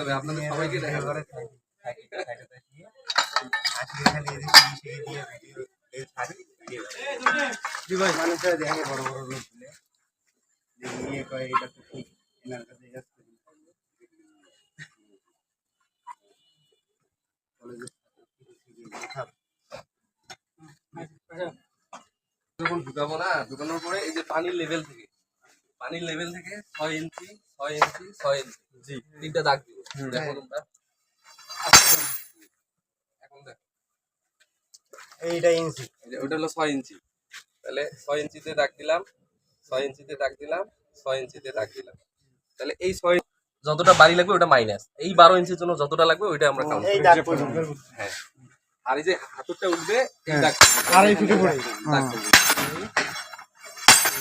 যাবে আপনাদের সবাইকে দেখা যাবে। মানুষের দেখে বড় বড় রোগ ইয়ে কয় এটা তো ঠিক এনার কাছে এটা তো ঠিক। কলেজে যখন ঢুকাবো না ঢুকানোর পরে এই যে পানির লেভেল থেকে পানির লেভেল থেকে ছয় ইঞ্চি ছয় ইঞ্চি ছয় ইঞ্চি জি। তিনটা দাগ দিব। দেখো তোমরা এখন দেখো। এইটা ইঞ্চি। ওটা হলো ছয় ইঞ্চি। তাহলে ছয় ইঞ্চিতে দাগ দিলাম ছয় ইঞ্চিতে দাগ দিলাম ছয় ইঞ্চিতে দাগ দিলাম। তাহলে এই ছয় যতটা বাড়ি লাগবে ওটা মাইনাস এই বারো ইঞ্চির জন্য যতটা লাগবে ওইটা আমরা কাউন্ট হ্যাঁ। আর এই যে হাতুরটা উঠবে এই দাগ আড়াই ফিটে পড়ে। দাগ করবে।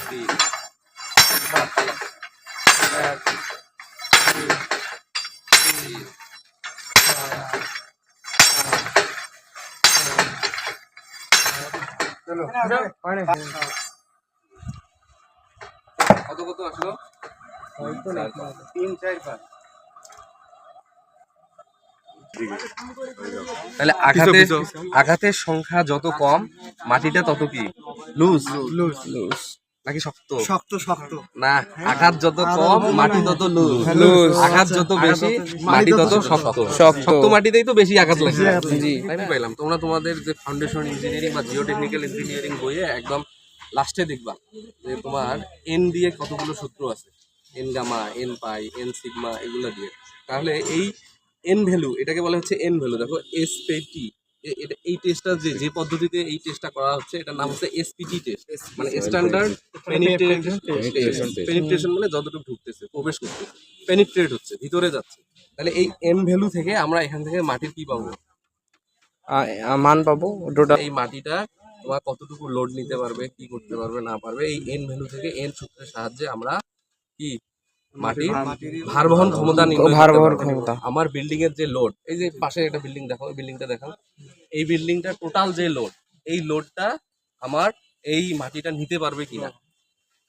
তিন, চার, তিন, চলো কত কত আসলো? তিন চার পাঁচ। তাহলে আঘাতের আঘাতের সংখ্যা যত কম মাটিটা তত কি? লুজ লুজ লুজ নাকি শক্ত? শক্ত শক্ত। না আঘাত যত কম মাটি তত লুজ। লুজ। আঘাত যত বেশি মাটি তত শক্ত। শক্ত। শক্ত। মাটিতেই তো বেশি আঘাত লাগে। জি তাই পাইলাম তোমরা তোমাদের যে ফাউন্ডেশন ইঞ্জিনিয়ারিং বা জিও টেকনিক্যাল ইঞ্জিনিয়ারিং বইয়ে একদম লাস্টে দেখবা যে তোমার এন দিয়ে কতগুলো সূত্র আছে। N gamma N pi N sigma এগুলো দিয়ে। তাহলে এই এন ভ্যালু এটাকে বলা হচ্ছে এন ভ্যালু দেখো এস পে টি এই টেস্টটা যে যে পদ্ধতিতে এই টেস্টটা করা হচ্ছে এটার নাম হচ্ছে এসপিটি টেস্ট মানে স্ট্যান্ডার্ড পেনিট্রেশন পেনিট্রেশন মানে যতটুকু ঢুকতেছে প্রবেশ করছে পেনিট্রেট হচ্ছে ভিতরে যাচ্ছে। তাহলে এই এন ভ্যালু থেকে আমরা এখান থেকে মাটির কি পাবো? মান পাবো টোটাল এই মাটিটা তোমার কতটুকু লোড নিতে পারবে কি করতে পারবে না পারবে এই এন ভ্যালু থেকে এন সূত্রের সাহায্যে আমরা কি? মাটির ভার বহন ক্ষমতা নির্ণয় ভার বহন ক্ষমতা। আমার বিল্ডিং এর যে লোড এই যে পাশে একটা বিল্ডিং দেখো বিল্ডিংটা দেখো এই বিল্ডিংটা টোটাল যে লোড এই লোডটা আমার এই মাটিটা নিতে পারবে কিনা?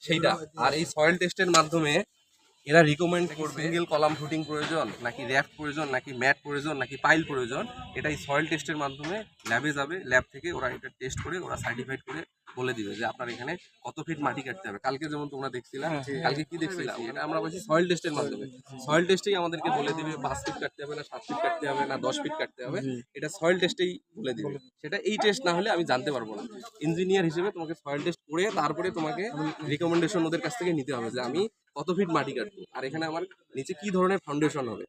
সেইটা। আর এই সয়েল টেস্টের মাধ্যমে এরা রিকমেন্ড করবে সিঙ্গেল কলাম ফুটিং প্রয়োজন নাকি র্যাফট প্রয়োজন নাকি ম্যাট প্রয়োজন নাকি পাইল প্রয়োজন? এটা এই সয়েল টেস্টের মাধ্যমে ল্যাবে যাবে ল্যাব থেকে ওরা এটা টেস্ট করে ওরা সার্টিফাইড করে বলে দিবে যে আপনার এখানে কত ফিট মাটি কাটতে হবে। কালকে যেমন তোমরা দেখছিলা কালকে কি দেখছিলাম এটা আমরা বলছি সয়েল টেস্টের মাধ্যমে। সয়েল টেস্টেই আমাদেরকে বলে দিবে পাঁচ ফিট কাটতে হবে না সাত ফিট কাটতে হবে না দশ ফিট কাটতে হবে। এটা সয়েল টেস্টেই বলে দিবে। সেটা এই টেস্ট না হলে আমি জানতে পারব না। ইঞ্জিনিয়ার হিসেবে তোমাকে সয়েল টেস্ট করে তারপরে তোমাকে রিকমেন্ডেশন ওদের কাছ থেকে নিতে হবে যে আমি কত ফিট মাটি কাটবো? আর এখানে আমার নিচে কি ধরনের ফাউন্ডেশন হবে?